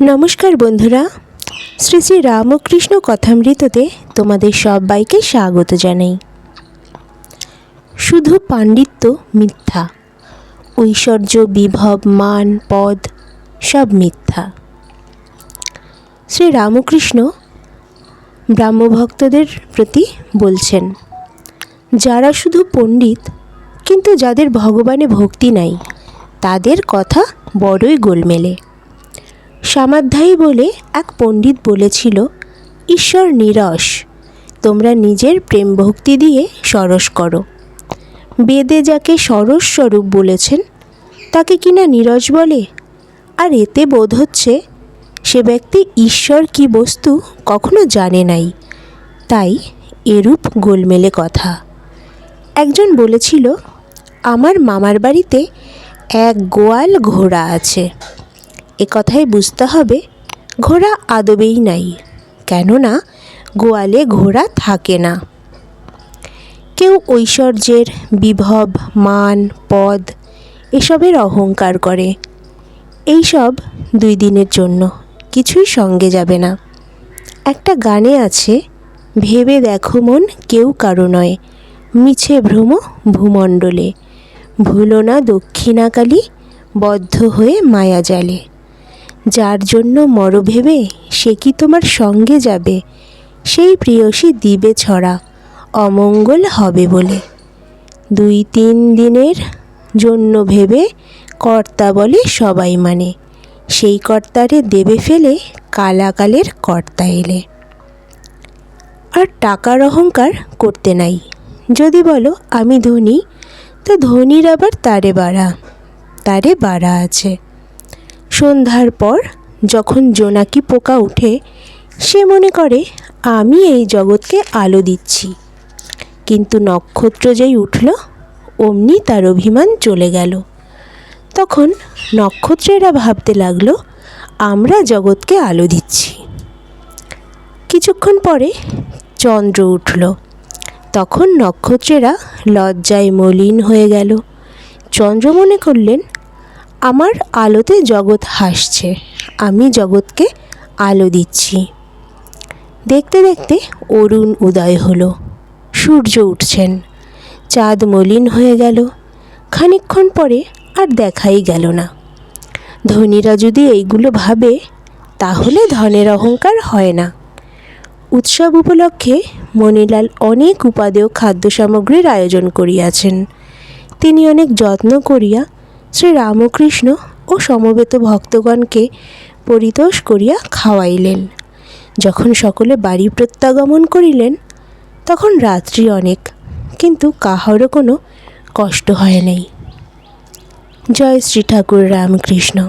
নমস্কার বন্ধুরা। শ্রী শ্রী রামকৃষ্ণ কথামৃততে তোমাদের সবাইকে স্বাগত জানাই। শুধু পাণ্ডিত্য মিথ্যা, ঐশ্বর্য, বিভব, মান, পদ সব মিথ্যা। শ্রী রামকৃষ্ণ ব্রাহ্মভক্তদের প্রতি বলছেন, যারা শুধু পণ্ডিত, কিন্তু যাদের ভগবানে ভক্তি নাই, তাদের কথা বড়ই গোলমেলে। সামাধ্যায়ী বলে এক পণ্ডিত বলেছিল, ঈশ্বর নিরস, তোমরা নিজের প্রেম ভক্তি দিয়ে সরস করো। বেদে যাকে সরস স্বরূপ বলেছেন, তাকে কিনা নিরস বলে? আর এতে বোধ হচ্ছে, সে ব্যক্তি ঈশ্বর কি বস্তু কখনো জানে নাই। তাই এরূপ গোলমেলে কথা। একজন বলেছিল, আমার মামার বাড়িতে এক গোয়াল ঘোড়া আছে। কথাই বুঝতে হবে, ঘোড়া আদবেই নাই, কেননা গোয়ালে ঘোড়া থাকে না। কেউ ঐশ্বর্যের বিভব, মান, পদ এসবের অহংকার করে। এইসব দুই দিনের জন্য কিছুই সঙ্গে যাবে না। একটা গানে আছে, ভেবে দেখো মন কেউ কারও নয়, মিছে ভ্রম ভূমণ্ডলে, ভুলো না দক্ষিণাকালী, বদ্ধ হয়ে মায়া জালে। যার জন্য মর ভেবে সে কি তোমার সঙ্গে যাবে? সেই প্রিয়সী দিবে ছড়া, অমঙ্গল হবে বলে। দুই তিন দিনের জন্য ভেবে কর্তা বলে সবাই মানে। সেই কর্তারে দেবে ফেলে কালাকালের কর্তা এলে। আর টাকার অহংকার করতে নাই। যদি বলো, আমি ধনী, তো ধনীর আবার তারে বাড়া তারে বাড়া আছে। সন্ধ্যার পর যখন জোনাকি পোকা উঠে সে মনে করে, আমি এই জগৎকে আলো দিচ্ছি। কিন্তু নক্ষত্র যেই উঠল, অমনি তার অভিমান চলে গেল। তখন নক্ষত্রেরা ভাবতে লাগল, আমরা জগৎকে আলো দিচ্ছি। কিছুক্ষণ পরে চন্দ্র উঠল। তখন নক্ষত্রেরা লজ্জায় মলিন হয়ে গেল। চন্দ্র মনে করলেন আমার আলোতে জগৎ হাসছে, আমি জগৎকে আলো দিচ্ছি। দেখতে দেখতে অরুণ উদয় হলো, সূর্য উঠছেন, চাঁদ মলিন হয়ে গেল, খানিকক্ষণ পরে আর দেখাই গেল না। ধনীরা যদি এইগুলো ভাবে, তাহলে ধনের অহংকার হয় না। উৎসব উপলক্ষে মণিলাল অনেক উপাদেয় খাদ্য সামগ্রীর আয়োজন করিয়াছেন। তিনি অনেক যত্ন করিয়া শ্রী রামকৃষ্ণ ও সমবেত ভক্তগণকে পরিতোষ করিয়া খাওয়াইলেন। যখন সকলে বাড়ি প্রত্যাগমন করিলেন, তখন রাত্রি অনেক, কিন্তু কাহারও কোনো কষ্ট হয় নাই। জয় শ্রী ঠাকুর রামকৃষ্ণ।